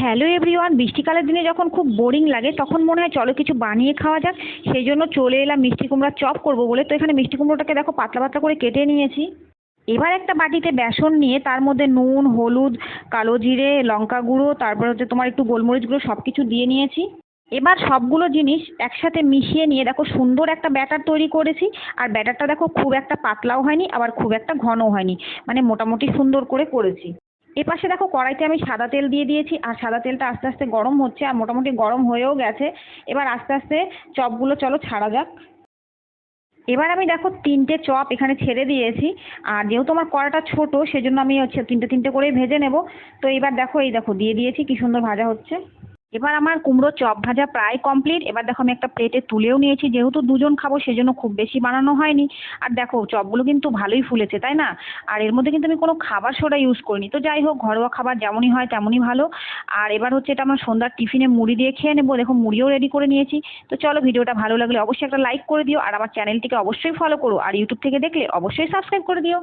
Hello everyone বৃষ্টিকালের দিনে যখন খুব বোরিং লাগে, তখন মনে হয় চলো কিছু বানিয়ে খাওয়া যাক। সেই জন্য চলে এলাম মিষ্টি কুমড়ার চপ করব বলে। তো এখানে মিষ্টি কুমড়োটাকে দেখো পাতলা পাতলা করে কেটে নিয়েছি। এবার একটা বাটিতে বেসন নিয়ে তার মধ্যে নুন, হলুদ, কালো জিরে, লঙ্কা গুঁড়ো, তারপর হচ্ছে তোমার একটু গোলমরিচ গুঁড়ো সব কিছু দিয়ে নিয়েছি। এবার সবগুলো জিনিস একসাথে মিশিয়ে নিয়ে দেখো সুন্দর একটা ব্যাটার তৈরি করেছি। আর ব্যাটারটা দেখো খুব একটা পাতলাও হয়নি, আবার খুব একটা ঘনও হয়নি। মানে মোটামুটি সুন্দর করে করেছি। এপাশে দেখো কড়াইতে আমি সাদা তেল দিয়ে দিয়েছি, আর সাদা তেলটা আস্তে আস্তে গরম হচ্ছে, আর মোটামুটি গরম হয়েও গেছে। এবার আস্তে আস্তে চপগুলো চলো ছাড়া যাক। এবার আমি দেখো তিনটে চপ এখানে ছেড়ে দিয়েছি, আর যেহেতু আমার কড়াটা ছোট, সেজন্য আমি হচ্ছে তিনটে তিনটে করেই ভেজে নেব। তো এবার দেখো এই দেখো, দিয়ে দিয়েছি, কি সুন্দর ভাজা হচ্ছে। এবার আমার কুমড়োর চপ ভাজা প্রায় কমপ্লিট এবার দেখো আমি একটা প্লেটে তুলেও নিয়েছি। যেহেতু দুজন খাব, সেজন্য খুব বেশি বানানো হয়নি। আর দেখো, চপগুলো কিন্তু ভালোই ফুলেছে, তাই না? আর এর মধ্যে কিন্তু আমি কোনো খাবার সোডা ইউজ করিনি। তো যাই হোক, ঘরোয়া খাবার যেমনই হয়, তেমনই ভালো। আর এবার হচ্ছে এটা আমার সন্ধ্যার টিফিনে মুড়ি দিয়ে খেয়ে নেব। দেখো, মুড়িও রেডি করে নিয়েছি। তো চলো, ভিডিওটা ভালো লাগলে অবশ্যই একটা লাইক করে দিও। আর আমার চ্যানেলটিকে অবশ্যই ফলো করো। আর ইউটিউব থেকে দেখলে অবশ্যই সাবস্ক্রাইব করে দিও।